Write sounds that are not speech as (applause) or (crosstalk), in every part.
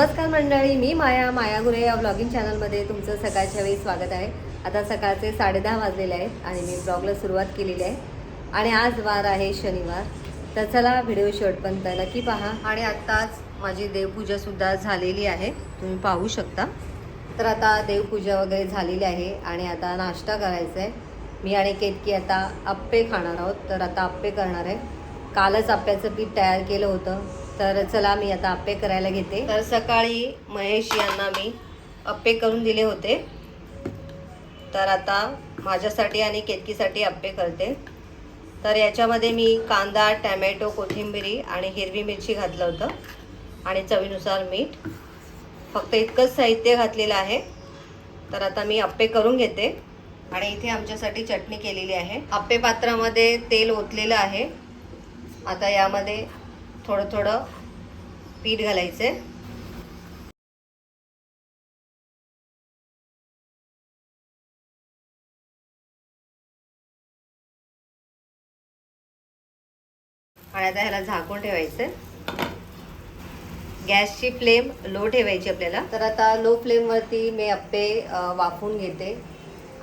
नमस्कार मंडळी मी माया माया गुरे या ब्लॉगिंग चॅनलमध्ये तुमचं सकाळच्या वेळी स्वागत आहे. आता सकाळचे साडेदहा वाजलेले आहेत आणि मी ब्लॉगला सुरुवात केलेली आहे. आणि आज वार आहे शनिवार तर चला व्हिडिओ शेवटपर्यंत नक्की पहा. आणि आत्ताच माझी देवपूजासुद्धा झालेली आहे तुम्ही पाहू शकता. तर आता देवपूजा वगैरे झालेली आहे आणि आता नाश्ता करायचा आहे मी आणि केतकी आता आप्पे खाणार आहोत तर आता आप्पे करणार आहे. कालच आप्प्याचं पीठ तयार केलं होतं. तर चला मी आता आप्पे करायला घेते. तर सकाळी महेश यांना मी अप्पे करून दिले होते. तर आता माझ्यासाठी आणि केतकीसाठी आप्पे करते. तर याच्यामध्ये मी कांदा टॅमॅटो कोथिंबिरी आणि हिरवी मिरची घातलं होतं. आणि चवीनुसार मीठ. फक्त इतकंच साहित्य घातलेलं आहे. तर आता मी अप्पे करून घेते. आणि इथे आमच्यासाठी चटणी केलेली आहे. अप्पे पात्रामध्ये तेल ओतलेलं आहे. आता यामध्ये थोडं थोडं पीठ घालायचं. आहे आणि आता ह्याला झाकून ठेवायचं. आहे गॅसची फ्लेम लो ठेवायची आपल्याला. तर आता लो फ्लेमवरती मी आप्पे वाफून घेते.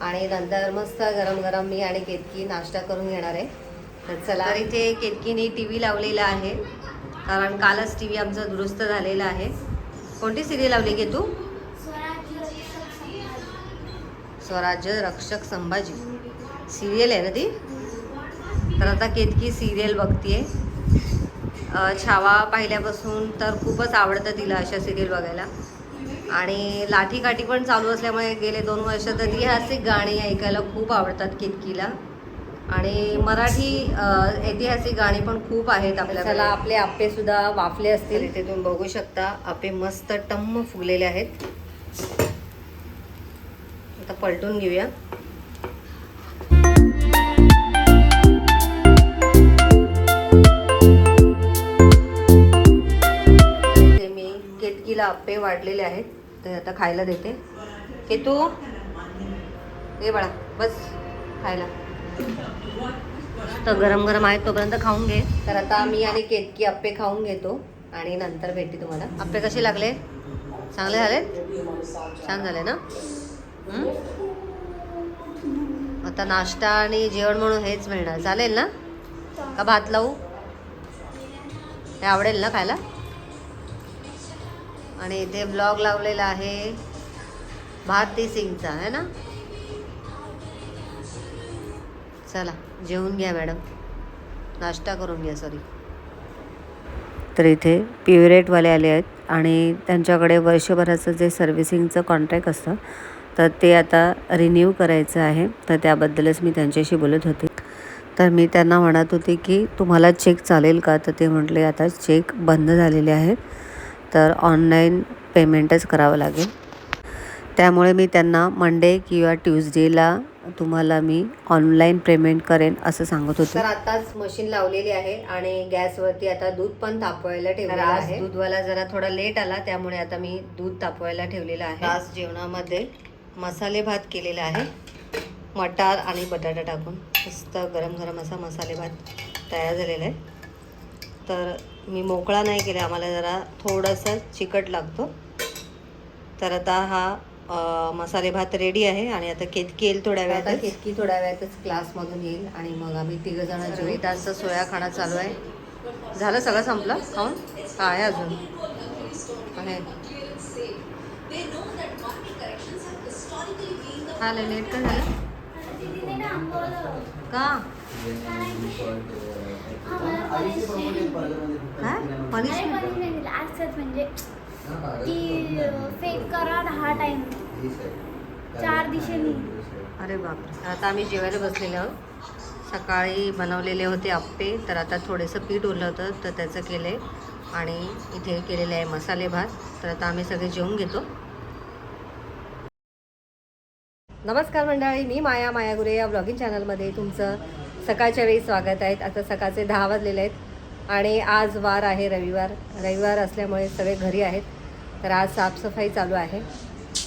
आणि नंतर मस्त गरम गरम मी आणि केतकी नाश्ता करून घेणार आहे. तर चला. इथे केतकीने टी व्ही लावलेला आहे. कारण कालच टी व्ही आमचा दुरुस्त झालेला आहे. कोणती सिरियल लावली घे तू? स्वराज्य रक्षक संभाजी. सिरियल आहे ना ती? तर आता केतकी सिरियल बघतीये. छावा पाहिल्यापासून तर खूपच आवडतं तिला अशा सिरियल बघायला. आणि लाठी काठी पण चालू असल्यामुळे गेले दोन वर्ष तर ऐतिहासिक गाणी ऐकायला खूप आवडतात केतकीला. आणि मराठी ऐतिहासिक गाणी पण खूप आहेत आपल्याला आपले आप्पे सुद्धा वाफले असतील. इथे तुम्ही बघू शकता. आप्पे मस्त टम्म फुगलेले आहेत. आता पलटून घेऊया. मी केतकीला आप्पे वाढलेले आहेत. ते आता खायला देते. केतू? ये बाळा बस खायला. तर गरम गरम आहे तोपर्यंत खाऊन घे. तर आता मी आणि केतकी आप्पे खाऊन घेतो आणि नंतर भेटते तुम्हाला. आप्पे कसे लागले? चांगले झाले छान झाले ना? आता नाश्ता आणि जेवण म्हणून हेच मिळणार. चालेल ना? का भात लावू? हे आवडेल ना खायला? आणि इथे ब्लॉग लावलेला आहे भारती सिंगचा आहे ना? चला. जेवून घ्या मॅडम. नाश्ता करून घ्या सॉरी. तर इथे प्युरेटवाले आले आहेत आणि त्यांच्याकडे वर्षभराचं जे सर्व्हिसिंगचं कॉन्ट्रॅक्ट असतं तर ते आता रिन्यू करायचं आहे. तर त्याबद्दलच मी त्यांच्याशी बोलत होते. तर मी त्यांना म्हणत होते की तुम्हाला चेक चालेल का? तर ते म्हटले आता चेक बंद झालेले आहेत तर ऑनलाईन पेमेंटच करावं लागेल. त्यामुळे मी त्यांना मंडे किंवा ट्यूजडेला तुम्हाला मी ऑनलाईन पेमेंट करेन असं सांगत होते. तर आताच मशीन लावलेली आहे आणि गॅसवरती आता दूध पण तापवायला ठेवलेलं आहे. दूधवाला जरा थोडा लेट आला त्यामुळे आता मी दूध तापवायला ठेवलेलं आहे. आज जेवणामध्ये मसाले भात केलेला आहे. मटार आणि बटाटा टाकून मस्त गरम गरम असा मसाले भात तयार झालेला आहे. तर मी मोकळा नाही केला आम्हाला जरा थोडासा चिकट लागतो. तर आता हा मसाले भात रेडी आहे आणि आता केतकी येईल थोड्या वेळात केतकी थोड्या वेळातच क्लासमधून येईल आणि मग आम्ही तिघ जण जेवितांचं सोया खाणं चालू आहे. झालं सगळं संपलं? खाऊन? का आहे अजून. आहे. हा लय लेट का झालं? का? काय म्हणजे की फेक करा दहा टाइम चार दिशेने. अरे बापरे. आता आम्ही जेवायला बसलेलो आहोत. सकाळी बनवलेले होते आप्पे तर आता थोडंसं पीठ उरलं होतं तर त्याचं केलं आहे आणि इथे केलेले आहे मसाले भात. तर आता आम्ही सगळे जेवून घेतो. नमस्कार मंडळी मी माया माया गुरे या ब्लॉगिंग चॅनलमध्ये तुमचं सकाळच्या वेळी स्वागत आहे. आता सकाळचे दहा वाजलेले आहेत. आणि आज वार आहे रविवार. रविवार असल्यामुळे सगळे घरी आहेत. तर आज साफसफाई चालू आहे.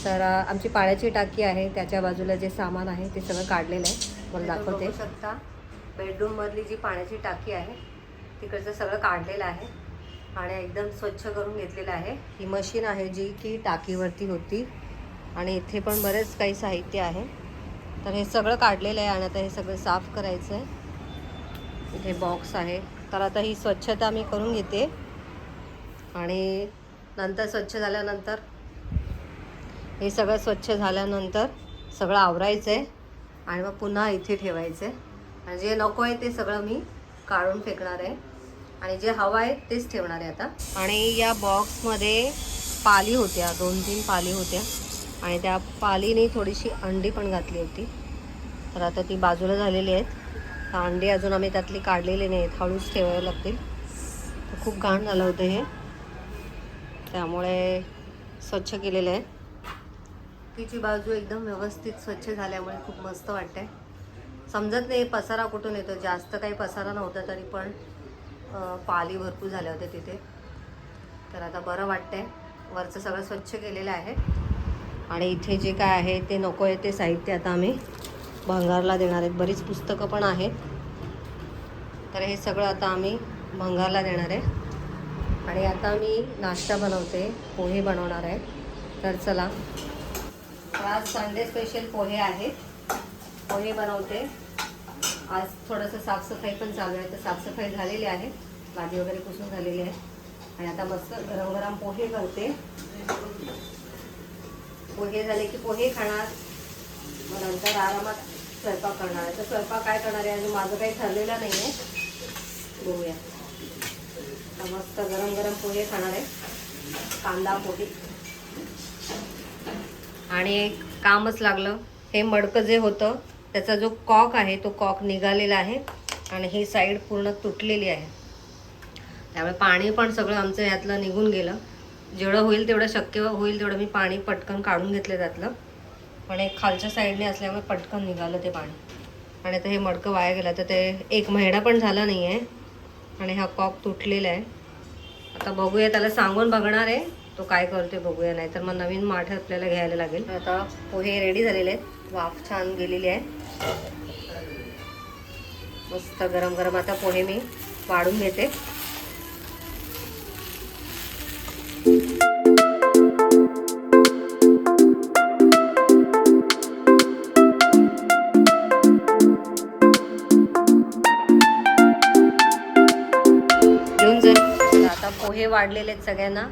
तर आमची पाण्याची टाकी आहे त्याच्या बाजूला जे सामान आहे ते सगळं काढलेलं आहे. मला दाखवते. शकता बेडरूममधली जी पाण्याची टाकी आहे तिकडचं सगळं काढलेलं आहे. आणि एकदम स्वच्छ करून घेतलेलं आहे. ही मशीन आहे जी की टाकीवरती होती. आणि इथे पण बरेच काही साहित्य आहे. तर हे सगळं काढलेलं आहे आणि आता हे सगळं साफ करायचं आहे. इथे बॉक्स आहे. तर आता ही स्वच्छता मी करून घेते. आणि नंतर स्वच्छ झाल्यानंतर? हे सगळं स्वच्छ झाल्यानंतर सगळं आवरायचं आहे आणि मग पुन्हा इथे ठेवायचं आहे आणि जे नको आहे ते सगळं मी काढून फेकणार आहे. आणि जे हवं आहे तेच ठेवणार आहे आता. आणि या बॉक्समध्ये पाली होत्या दोन तीन पाली होत्या. आणि त्या पालीने थोडीशी अंडी पण घातली होती. तर आता ती बाजूला झालेली आहेत. तर अंडी अजून आम्ही त्यातली काढलेली नाही आहेत हळूच ठेवावे लागतील. खूप घाण झालं होतं हे. त्यामुळे स्वच्छ केलेलं आहे. तिची बाजू एकदम व्यवस्थित स्वच्छ झाल्यामुळे खूप मस्त वाटते समजत नाही पसारा कुठून येतो? जास्त काही पसारा नव्हता तरी पण पाली भरपूर झाल्या होत्या तिथे. तर आता बरं वाटतंय. वरचं सगळं स्वच्छ केलेलं आहे. आणि इथे जे काय आहे ते नको आहे ते साहित्य आता आम्ही भंगारला देणार आहेत. बरीच पुस्तकं पण आहेत. तर हे सगळं आता आम्ही भंगारला देणार आहे. आणि आता मी नाश्ता बनवते. पोहे बनवणार आहे. तर चला. आज संडे स्पेशल पोहे आहेत. पोहे बनवते. आज थोडंसं साफसफाई पण चालू आहे. तर साफसफाई झालेली आहे. भाजी वगैरे पुसून झालेली आहे. आणि आता मस्त गरम गरम पोहे करते. पोहे झाले की पोहे खाणार. मग नंतर आरामात स्वयंपाक करणार आहे. तर स्वयंपाक काय करणार आहे? आणि माझं काही ठरलेलं नाही आहे बघूया. आता मस्त गरम गरम पोहे खाणार आहे. कांदा पोहे आणि एक कामच लागलं. हे मडकं जे होतं त्याचा जो कॉक आहे तो कॉक निघालेला आहे आणि ही साईड पूर्ण तुटलेली आहे. त्यामुळे पाणी पण सगळं आमचं यातलं निघून गेलं. जेवढं होईल तेवढं शक्य होईल तेवढं मी पाणी पटकन काढून घेतलं त्यातलं. पण एक खालच्या साईडने असल्यामुळे पटकन निघालं ते पाणी. आणि आता हे मडकं वाया गेलं. तर ते एक महिना पण झाला नाही आहे आणि हा कॉक तुटलेला आहे. आता बघूया त्याला सांगून बघणार आहे. तो काय करतोय बघूया नाही तर मग नवीन माठ आपल्याला घ्यायला लागेल. आता पोहे रेडी झालेले आहेत. वाफ छान गेलेली आहे. मस्त गरम गरम आता पोहे मी वाढून घेते. वाढलेले आहेत सगळ्यांना.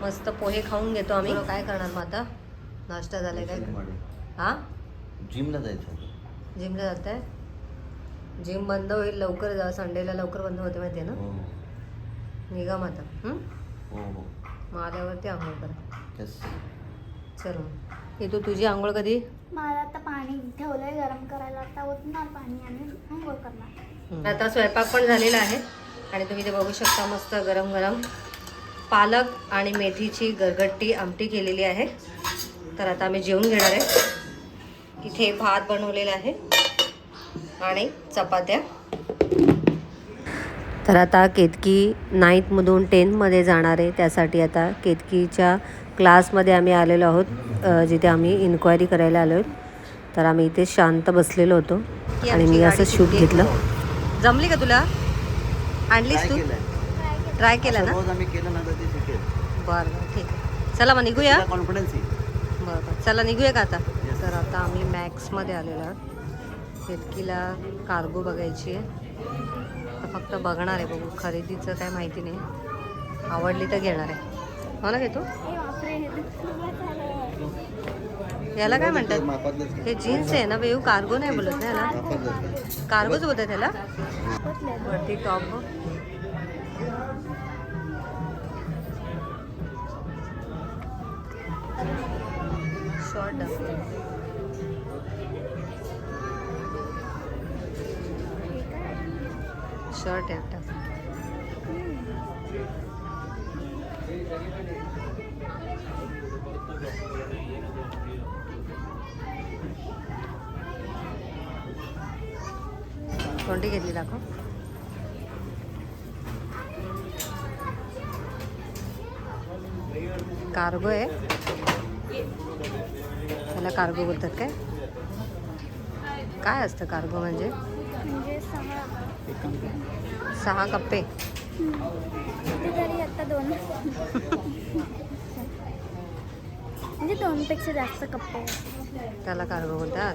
मस्त पोहे खाऊन घेतो आम्ही. काय करणार मग आता? नाश्ता झालाय काय? हा? जिमला जायचं जिमला जात आहे जिम बंद होईल लवकर जा संडेला लवकर बंद होते माहिती आहे ना? हो. निघा मग आता हं? हो मग आल्यावरती आंघोळ करा. चल मग. हे तू तुझी आंघोळ कधी? मला आता पाणी ठेवलंय गरम करायला. आता ओतणार पाणी आणि आंघोळ करणार. आता स्वयंपाक पण झालेला आहे. आणि तुम्ही ते बघू शकता मस्त गरम गरम पालक आणि मेथीची गरगट्टी आमटी केलेली आहे. तर आता आम्ही जेवून घेणार आहे. इथे भात बनवलेला आहे आणि चपात्या. तर आता केतकी नाईन्थमधून टेनमध्ये जाणार आहे. त्यासाठी आता केतकीच्या क्लासमध्ये आम्ही आलेलो आहोत जिथे आम्ही इन्क्वायरी करायला आलो आहोत. तर आम्ही इथे शांत बसलेलो होतो आणि मी असं शूट घेतलं. जमली का तुला? आणलीस तू? ट्राय केला ना? आम्ही केलं ना तर ते शिकेल बरं बरं ठीक आहे. चला मग निघूया? कॉन्फिडन्स बरं बरं. चला निघूया का आता. तर आता आम्ही मॅक्समध्ये आलेलो आहोत. केतकीला कार्गो बघायची आहे. तर फक्त बघणार आहे बघू. खरेदीचं काय माहिती नाही. आवडली तर घेणार आहे. हो ना घेतो ए बापरे हे तर खूपच झालंय. याला काय म्हणतात? हे जीन्स आहे ना बेऊ कार्गो नाही बोलत ना याला. मापातलंच घे. कार्गोच बोलतात त्याला वरती टॉप शॉर्ट हे शर्ट आहे आता. कोणती घेतली दाखव. कार्गो आहे. त्याला कार्गो बोलतात काय? काय असतं कार्गो म्हणजे? म्हणजे सहा. कप्पे. दोन. म्हणजे दोनपेक्षा जास्त कप्पे. त्याला कार्गो बोलतात.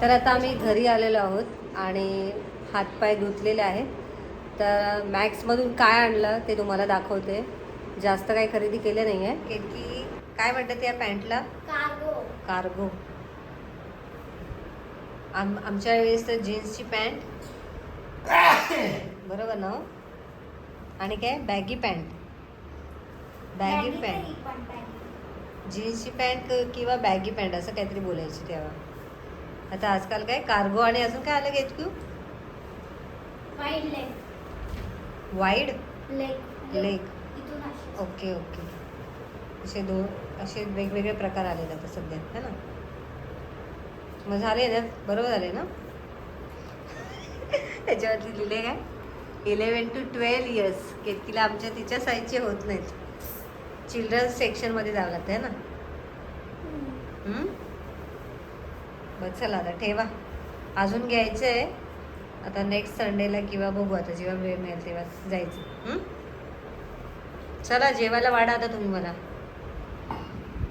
तर आता आम्ही घरी आलेलो आहोत आणि हातपाय धुतलेले आहेत. तर मॅक्समधून काय आणलं ते तुम्हाला दाखवते. जास्त काही खरेदी केलं नाही आहे केतकी काय म्हणतात या पॅन्टला? कार्गो. कार्गो. आम आमच्या वेळेस तर जीन्सची पॅन्ट. (coughs) बरोबर ना? हो? आणि काय? Baggy pant. Baggy pant. जीन्सची पॅन्ट किंवा बॅगी पॅन्ट असं काहीतरी बोलायची तेव्हा. आता आजकाल काय कार्गो आणि अजून काय आलं घेत तू wide leg. Wide? Leg. Okay okay. असे दोन असे वेगवेगळे प्रकार आलेले आता सध्या है ना? मग झाले ना? बरोबर झाले ना? (laughs) त्याच्यावरती लिहिले काय? इलेवन टू ट्वेल्व इयर्स केतकीला आमच्या तिच्या साईजचे होत नाहीत. चिल्ड्रन्स सेक्शनमध्ये जावं लागतं है ना? बस चला आता ठेवा. अजून घ्यायचं आहे आता नेक्स्ट संडेला किंवा बघू आता जेव्हा वेळ मिळेल तेव्हा जायचं? चला जेवायला वाढा आता तुम्ही मला.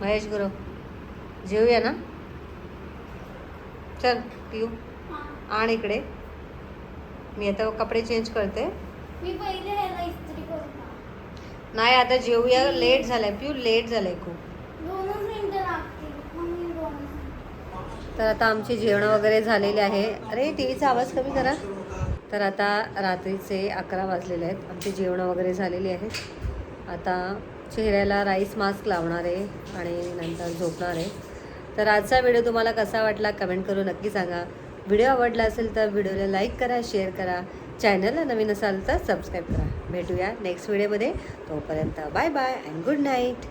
महेश गुरु जेवूया ना? चल पिऊ. आण इकडे. मी आता कपडे चेंज करते. मी पहिले ह्याला इस्त्री करून टाक. नाही आता जेवूया. लेट झालाय. पिऊ लेट झालाय खूप. तर आता आमची जेवणं वगैरे झालेली आहे. अरे टी व्हीचा आवाज कमी करा. तर आता रात्रीचे अकरा वाजलेले आहेत. आमची जेवणं वगैरे झालेली आहेत आता चेहऱ्याला राईस मास्क लावणार आहे आणि नंतर झोपणार आहे. तर आजचा व्हिडिओ तुम्हाला कसा वाटला कमेंट करून नक्की सांगा. व्हिडिओ आवडला असेल तर व्हिडिओला लाईक करा शेअर करा. चॅनलला नवीन असाल तर सबस्क्राईब करा. भेटूया नेक्स्ट व्हिडिओमध्ये. तोपर्यंत bye bye and good night.